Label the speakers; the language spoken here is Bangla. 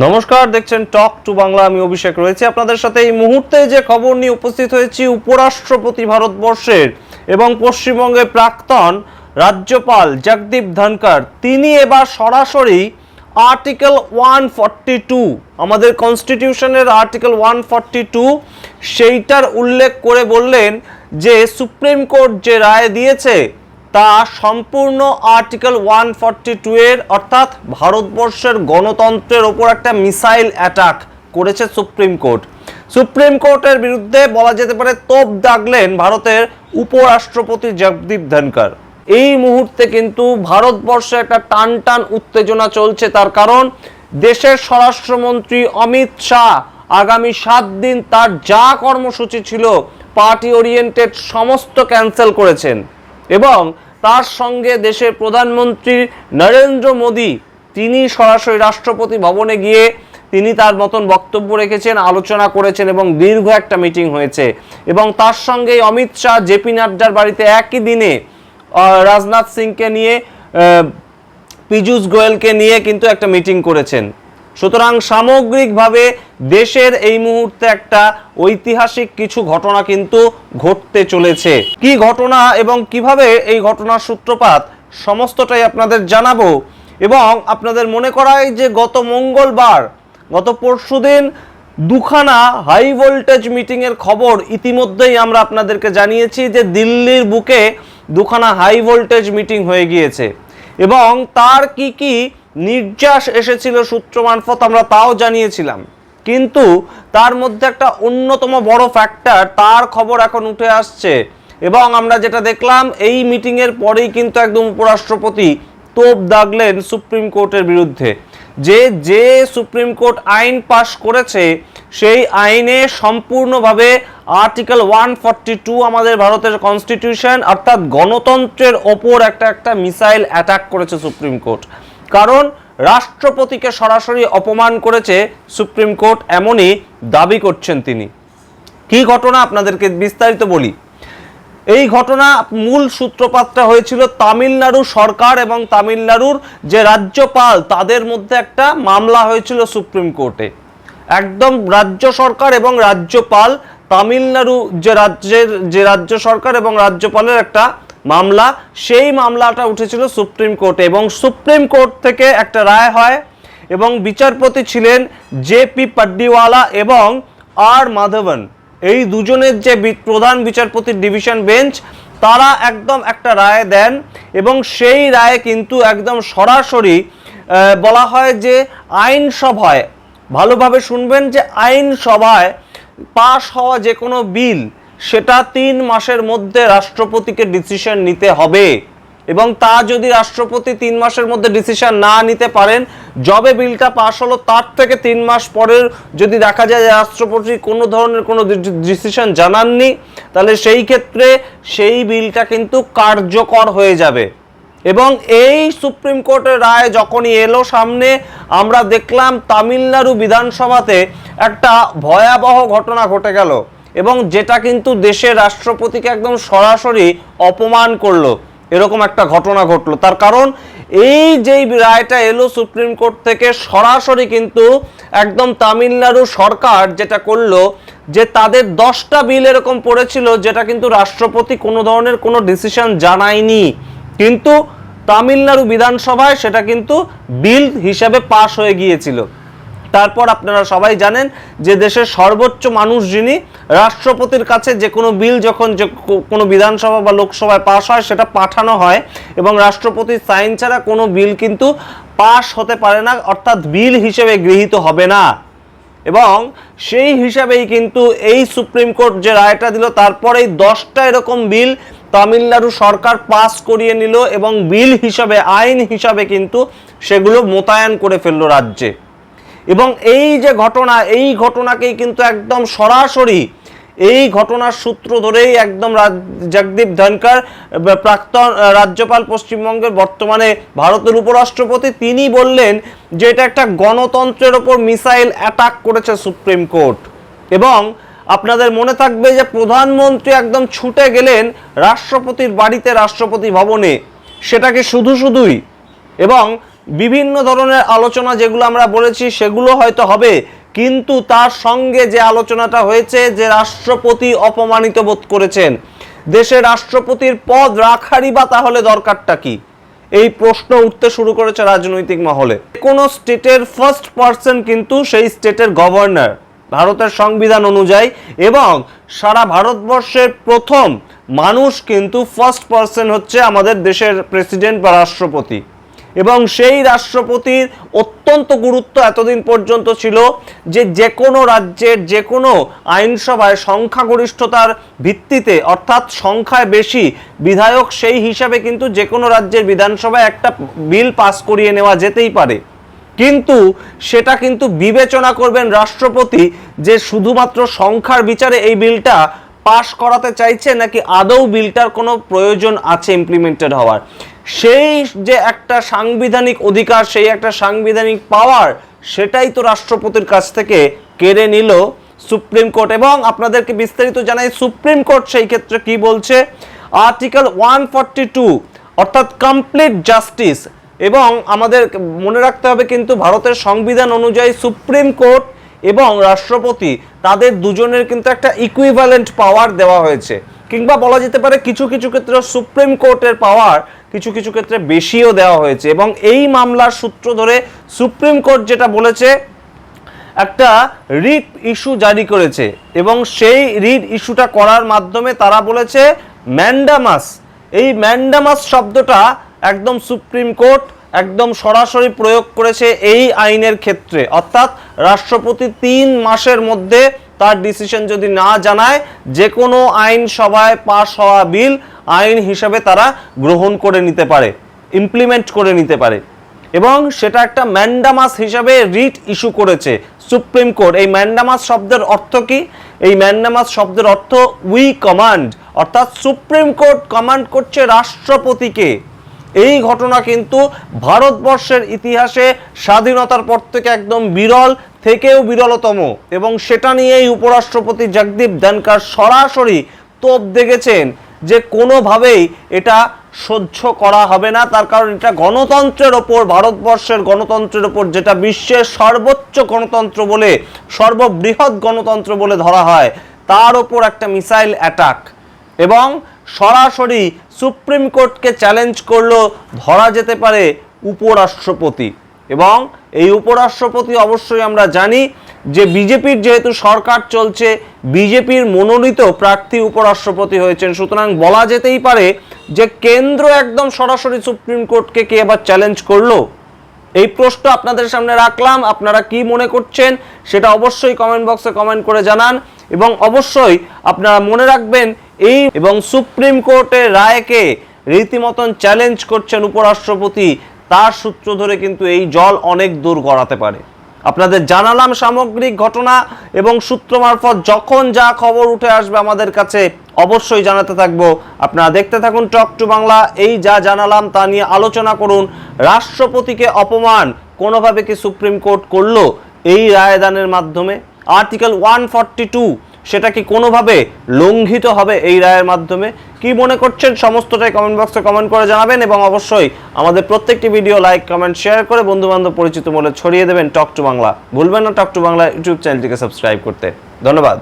Speaker 1: নমস্কার, দেখছেন টক টু বাংলা আমি অভিষেক রয়েছে আপনাদের সাথে। এই মুহূর্তে যে খবর নিয়ে উপস্থিত হয়েছি, উপরাষ্ট্রপতি ভারতবর্ষের এবং পশ্চিমবঙ্গের প্রাক্তন রাজ্যপাল জগদীপ ধনকর তিনি এবার সরাসরি আর্টিকেল ওয়ান ফর্টি টু আমাদের কনস্টিটিউশনের আর্টিকেল ওয়ান ফর্টি টু সেইটার উল্লেখ করে বললেন যে সুপ্রিম কোর্ট যে রায় দিয়েছে তা সম্পূর্ণ আর্টিকেল ওয়ান ফর্টি টু এর, অর্থাৎ ভারতবর্ষের গণতন্ত্রের ওপর একটা মিসাইল অ্যাটাক করেছে সুপ্রিম কোর্ট। সুপ্রিম কোর্টের বিরুদ্ধে বলা যেতে পারে তোপ দাগলেন ভারতের উপরাষ্ট্রপতি জগদীপ ধনকর এই মুহূর্তে কিন্তু ভারতবর্ষে একটা টান টান উত্তেজনা চলছে, তার কারণ দেশের স্বরাষ্ট্রমন্ত্রী অমিত শাহ আগামী সাত দিন তার যা কর্মসূচি ছিল পার্টি ওরিয়েন্টেড সমস্ত ক্যান্সেল করেছেন। এবং তার সঙ্গে দেশের প্রধানমন্ত্রী নরেন্দ্র মোদী, তিনি সরাসরি রাষ্ট্রপতি ভবনে গিয়ে তিনি তার মতন বক্তব্য রেখেছেন, আলোচনা করেছেন এবং দীর্ঘ একটা মিটিং হয়েছে। এবং তার সঙ্গে অমিত শাহ জেপি নাড্ডার বাড়িতে একই দিনে রাজনাথ সিংকে নিয়ে পীযূষ গোয়েলকে নিয়ে কিন্তু একটা মিটিং করেছেন। সুতরাং সামগ্রিকভাবে দেশের এই মুহূর্তে একটা ঐতিহাসিক কিছু ঘটনা কিন্তু ঘটতে চলেছে। কি ঘটনা এবং কীভাবে এই ঘটনার সূত্রপাত, সমস্তটাই আপনাদের জানাব এবং আপনাদের মনে করাই যে গত মঙ্গলবার, গত পরশুদিন দুখানা হাই ভোল্টেজ মিটিংয়ের খবর ইতিমধ্যেই আমরা আপনাদেরকে জানিয়েছি যে দিল্লির বুকে দুখানা হাই ভোল্টেজ মিটিং হয়ে গিয়েছে। এবং তার কি কি নির্যাস এসেছিল সূত্র মারফত, আমরা তাও জানিয়েছিলাম। কিন্তু তার মধ্যে একটা অন্যতম বড় ফ্যাক্টর তার খবর এখন উঠে আসছে। এবং আমরা যেটা দেখলাম, এই মিটিংয়ের পরেই কিন্তু একদম উপরাষ্ট্রপতি তোপ দাগলেন সুপ্রিম কোর্টের বিরুদ্ধে। যে যে সুপ্রিম কোর্ট আইন পাশ করেছে, সেই আইনে সম্পূর্ণভাবে আর্টিকেল ওয়ান ফর্টি টু আমাদের ভারতের কনস্টিটিউশন অর্থাৎ গণতন্ত্রের ওপর একটা একটা মিসাইল অ্যাটাক করেছে সুপ্রিম কোর্ট। কারণ রাষ্ট্রপতিকে সরাসরি অপমান করেছে সুপ্রিম কোর্ট এমনই দাবি করছেন তিনি। কি ঘটনা আপনাদেরকে বিস্তারিত বলি। এই ঘটনা মূল সূত্রপাতটা হয়েছিল তামিলনাড়ু সরকার এবং তামিলনাড়ুর যে রাজ্যপাল, তাদের মধ্যে একটা মামলা হয়েছিল সুপ্রিম কোর্টে। একদম রাজ্য সরকার এবং রাজ্যপাল, তামিলনাড়ু যে রাজ্যের, যে রাজ্য সরকার এবং রাজ্যপালের একটা মামলা, সেই মামলাটা উঠেছিল সুপ্রিম কোর্টে এবং সুপ্রিম কোর্ট থেকে একটা রায় হয় এবং বিচারপতি ছিলেন জে পি পাড্ডিওয়ালা এবং আর মাধবন। এই দুজনের যে প্রধান বিচারপতির ডিভিশন বেঞ্চ, তারা একদম একটা রায় দেন এবং সেই রায়ে কিন্তু একদম সরাসরি বলা হয় যে আইনসভায়, ভালোভাবে শুনবেন যে আইনসভায় পাশ হওয়া যে কোনো বিল সেটা তিন মাসের মধ্যে রাষ্ট্রপতিকে ডিসিশন নিতে হবে। এবং তা যদি রাষ্ট্রপতি তিন মাসের মধ্যে ডিসিশন না নিতে পারেন যবে বিলটা পাশ হলো, তার থেকে তিন মাস পরের যদি দেখা যায় রাষ্ট্রপতি কোনো ধরনের কোনো ডিসিশন জানাননি, তাহলে সেই ক্ষেত্রে সেই বিলটা কিন্তু কার্যকর হয়ে যাবে। এবং এই সুপ্রিম কোর্টের রায় যখনই এলো সামনে, আমরা দেখলাম তামিলনাড়ু বিধানসভাতে একটা ভয়াবহ ঘটনা ঘটে গেল। এবং যেটা কিন্তু দেশের রাষ্ট্রপতিকে একদম সরাসরি অপমান করল, এরকম একটা ঘটনা ঘটলো। তার কারণ, এই যেই রায়টা এলো সুপ্রিম কোর্ট থেকে সরাসরি কিন্তু একদম তামিলনাড়ু সরকার যেটা করল, যে তাদের দশটা বিল এরকম পড়েছিল, যেটা কিন্তু রাষ্ট্রপতি কোনো ধরনের কোনো ডিসিশন জানায়নি। কিন্তু তামিলনাড়ু বিধানসভায় সেটা কিন্তু বিল হিসাবে পাশ হয়ে গিয়েছিল। তারপর আপনারা সবাই জানেন যে দেশের সর্বোচ্চ মানুষ যিনি, রাষ্ট্রপতির কাছে যে কোনো বিল যখন যে কোনো বিধানসভা বা লোকসভায় পাশ হয় সেটা পাঠানো হয় এবং রাষ্ট্রপতির সাইন ছাড়া কোনো বিল কিন্তু পাশ হতে পারে না, অর্থাৎ বিল হিসেবে গৃহীত হবে না। এবং সেই হিসাবেই কিন্তু এই সুপ্রিম কোর্ট যে রায়টা দিল, তারপরেই দশটা এরকম বিল তামিলনাড়ু সরকার পাস করিয়ে নিল এবং বিল হিসাবে, আইন হিসাবে কিন্তু সেগুলো মোতায়েন করে ফেলল রাজ্যে। এবং এই যে ঘটনা, এই ঘটনাকেই কিন্তু একদম সরাসরি এই ঘটনার সূত্র ধরেই একদম জগদীপ ধনকর প্রাক্তন রাজ্যপাল পশ্চিমবঙ্গের বর্তমানে ভারতের উপরাষ্ট্রপতি, তিনি বললেন যে এটা একটা গণতন্ত্রের ওপর মিসাইল অ্যাটাক করেছে সুপ্রিম কোর্ট। এবং আপনাদের মনে থাকবে যে প্রধানমন্ত্রী একদম ছুটে গেলেন রাষ্ট্রপতির বাড়িতে, রাষ্ট্রপতি ভবনে। সেটাকে শুধু শুধুই? এবং বিভিন্ন ধরনের আলোচনা যেগুলো আমরা বলেছি, সেগুলো হয়তো হবে। কিন্তু তার সঙ্গে যে আলোচনাটা হয়েছে, যে রাষ্ট্রপতি অপমানিত বোধ করেছেন, দেশের রাষ্ট্রপতির পদ রাখারই বা তাহলে দরকারটা কি? এই প্রশ্ন উঠতে শুরু করেছে রাজনৈতিক মহলে। কোনো স্টেটের ফার্স্ট পার্সন কিন্তু সেই স্টেটের গভর্নর ভারতের সংবিধান অনুযায়ী, এবং সারা ভারতবর্ষের প্রথম মানুষ কিন্তু ফার্স্ট পার্সন হচ্ছে আমাদের দেশের প্রেসিডেন্ট বা রাষ্ট্রপতি। এবং সেই রাষ্ট্রপতির অত্যন্ত গুরুত্ব এতদিন পর্যন্ত ছিল যে যে কোনো রাজ্যের যে কোনো আইনসভায় সংখ্যাগরিষ্ঠতার ভিত্তিতে, অর্থাৎ সংখ্যায় বেশি, বিধায়ক সেই হিসাবে কিন্তু যে কোনো রাজ্যের বিধানসভায় একটা বিল পাস করিয়ে নেওয়া যেতেই পারে। কিন্তু সেটা কিন্তু বিবেচনা করবেন রাষ্ট্রপতি যে শুধুমাত্র সংখ্যার বিচারে এই বিলটা পাশ করাতে চাইছে নাকি আদৌ বিলটার কোনো প্রয়োজন আছে ইমপ্লিমেন্টেড হওয়ার। সেই যে একটা সাংবিধানিক অধিকার, সেই একটা সাংবিধানিক পাওয়ার সেটাই তো রাষ্ট্রপতির কাছ থেকে কেড়ে নিল সুপ্রিম কোর্ট। এবং আপনাদেরকে বিস্তারিত জানাই, সুপ্রিম কোর্ট সেই ক্ষেত্রে কি বলছে? আর্টিকেল ওয়ান ফর্টি টু অর্থাৎ কমপ্লিট জাস্টিস এবং আমাদের মনে রাখতে হবে কিন্তু ভারতের সংবিধান অনুযায়ী সুপ্রিম কোর্ট এবং রাষ্ট্রপতি, তাদের দুজনের কিন্তু একটা ইকুইভ্যালেন্ট পাওয়ার দেওয়া হয়েছে। কিংবা বলা যেতে পারে কিছু কিছু ক্ষেত্রে সুপ্রিম কোর্টের পাওয়ার কিছু কিছু ক্ষেত্রে বেশিও দেওয়া হয়েছে। এবং এই মামলার সূত্র ধরে সুপ্রিম কোর্ট যেটা বলেছে, একটা রিট ইস্যু জারি করেছে এবং সেই রিট ইস্যুটা করার মাধ্যমে তারা বলেছে, ম্যান্ডামাস, এই ম্যান্ডামাস শব্দটা একদম সুপ্রিম কোর্ট একদম সরাসরি প্রয়োগ করেছে এই আইনের ক্ষেত্রে। অর্থাৎ রাষ্ট্রপতি তিন মাসের মধ্যে তার ডিসিশন যদি না জানায় যে কোনো আইন সভায় পাশ হওয়া বিল আইন হিসাবে তারা গ্রহণ করে নিতে পারে ইমপ্লিমেন্ট করে নিতে পারে। এবং সেটা একটা ম্যান্ডামাস হিসাবে রিট ইস্যু করেছে সুপ্রিম কোর্ট এই ম্যান্ডামাস শব্দের অর্থ কি? এই ম্যান্ডামাস শব্দের অর্থ উই কমান্ড অর্থাৎ সুপ্রিম কোর্ট কমান্ড করছে রাষ্ট্রপতিকে। এই ঘটনা কিন্তু ভারতবর্ষের ইতিহাসে স্বাধীনতার পর থেকে একদম বিরল থেকেও বিরলতম এবং সেটা নিয়েই উপরাষ্ট্রপতি জগদীপ ধনকর সরাসরি তোপ দেখেছেন যে কোনোভাবেই এটা সহ্য করা হবে না। তার কারণ এটা গণতন্ত্রের ওপর, ভারতবর্ষের গণতন্ত্রের ওপর, যেটা বিশ্বের সর্বোচ্চ গণতন্ত্র বলে, সর্ববৃহৎ গণতন্ত্র বলে ধরা হয়, তার ওপর একটা মিসাইল অ্যাটাক। এবং সরাসরি সুপ্রিম কোর্টকে চ্যালেঞ্জ করল, ধরা যেতে পারে উপরাষ্ট্রপতি। এবং এই উপরাষ্ট্রপতি অবশ্যই আমরা জানি যে বিজেপির যেহেতু সরকার চলছে, বিজেপির মনোনীত প্রার্থী উপরাষ্ট্রপতি হয়েছেন। সুতরাং বলা যেতেই পারে যে কেন্দ্র একদম সরাসরি সুপ্রিম কোর্টকে কে আবার চ্যালেঞ্জ করল? এই প্রশ্ন আপনাদের সামনে রাখলাম। আপনারা কি মনে করছেন সেটা অবশ্যই কমেন্ট বক্সে কমেন্ট করে জানান এবং অবশ্যই আপনারা মনে রাখবেন এই এবং সুপ্রিম কোর্টের রায়কে রীতিমতন চ্যালেঞ্জ করছেন উপরাষ্ট্রপতি তার সূত্র ধরে কিন্তু এই জল অনেক দূর গড়াতে পারে। আপনাদের জানালাম সামগ্রিক ঘটনা এবং সূত্র মারফত যখন যা খবর উঠে আসবে আমাদের কাছে অবশ্যই জানাতে থাকব। আপনারা দেখতে থাকুন টক টু বাংলা, এই যা জানালাম তা নিয়ে আলোচনা করুন। রাষ্ট্রপতিকে অপমান কোনোভাবে কি সুপ্রিম কোর্ট করল এই রায়দানের মাধ্যমে? আর্টিকেল ওয়ান ফর্টি টু সেটা কি কোনোভাবে লঙ্ঘিত হবে এই রায়ের মাধ্যমে? কি মনে করছেন? সমস্তটাই কমেন্ট বক্সে কমেন্ট করে জানাবেন এবং অবশ্যই আমাদের প্রত্যেকটি ভিডিও লাইক কমেন্ট শেয়ার করে বন্ধুবান্ধব পরিচিত মূল্যে ছড়িয়ে দেবেন টক টু বাংলা ভুলবেন না টক টু বাংলা ইউটিউব চ্যানেলটিকে সাবস্ক্রাইব করতে। ধন্যবাদ।